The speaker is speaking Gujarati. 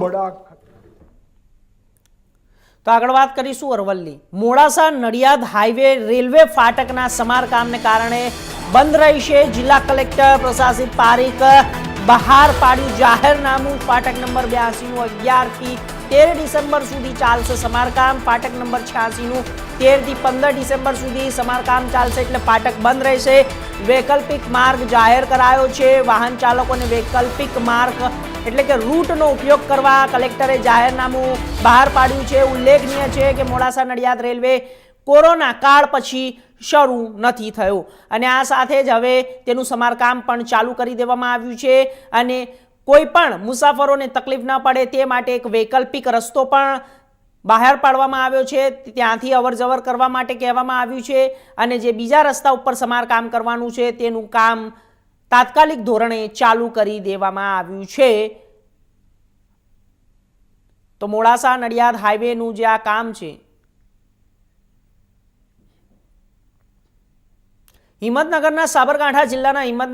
બડા તો આગળ વાત કરીશું અરવલ્લી. મોડાસા નડિયાદ હાઈવે રેલવે ફાટકના સમારકામને કારણે બંધ રહેશે જિલ્લા કલેક્ટર પ્રશાસિત પારીક બહાર પાડ્યું જાહેરનામું ફાટક નંબર બ્યાસીનું અગિયારથી તેર ડિસેમ્બર સુધી ચાલશે સમારકામ. ફાટક નંબર છ્યાસીનું તેરથી પંદર ડિસેમ્બર સુધી સમારકામ ચાલશે એટલે ફાટક બંધ રહેશે. વૈકલ્પિક માર્ગ જાહેર કરાયો છે. વાહન ચાલકોને વૈકલ્પિક માર્ગ એટલે કે રૂટનો ઉપયોગ કરવા કલેક્ટરે જાહેરનામું બહાર પાડ્યું છે. ઉલ્લેખનીય છે કે મોડાસા નડિયાદ રેલવે કોરોના કાળ પછી શરૂ નથી થયું. અને આ સાથે જ હવે તેનું સમારકામ પણ ચાલુ કરી દેવામાં આવ્યું છે. અને કોઈ પણ મુસાફરોને તકલીફ ન પડે તે માટે એક વૈકલ્પિક રસ્તો પણ બહાર પાડવામાં આવ્યો છે. ત્યાંથી અવરજવર કરવા માટે કહેવામાં આવ્યું છે. અને જે બીજા રસ્તા ઉપર સમારકામ કરવાનું છે તેનું કામ તાત્કાલિક ધોરણે ચાલુ કરી દેવામાં આવ્યું છે. તો મોડાસા નડિયાદ હાઈવેનું જે આ કામ છે, હિંમતનગરના સાબરકાંઠા જિલ્લાના હિંમત